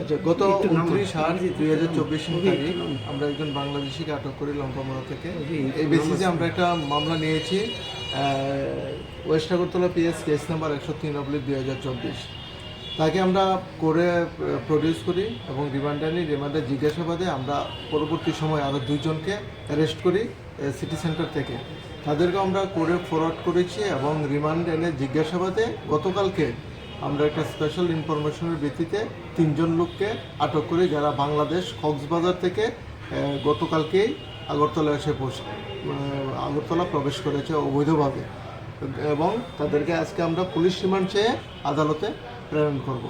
আচ্ছা গত উনত্রিশ আট দুই হাজার চব্বিশ তারিখ আমরা একজন বাংলাদেশিকে আটক করি লঙ্কামোড়া থেকে। এই বেসিসে আমরা একটা মামলা নিয়েছি west Agartala PS case number একশো তিন অব্লিক দুই হাজার চব্বিশ। তাকে আমরা করে প্রডিউস করি এবং রিমান্ডে আনি। রিমান্ডে জিজ্ঞাসাবাদে আমরা পরবর্তী সময় আরও দুইজনকে অ্যারেস্ট করি সিটি সেন্টার থেকে। তাদেরকে আমরা করে ফরওয়ার্ড করেছি এবং রিমান্ড এনে জিজ্ঞাসাবাদে গতকালকে আমরা একটা স্পেশাল ইনফরমেশনের ভিত্তিতে তিনজন লোককে আটক করি যারা বাংলাদেশ কক্সবাজার থেকে গতকালকেই আগরতলা এসে পৌঁছে আগরতলা প্রবেশ করেছে অবৈধভাবে। এবং তাদেরকে আজকে আমরা পুলিশ রিমান্ড চেয়ে আদালতে প্রেরণ করব।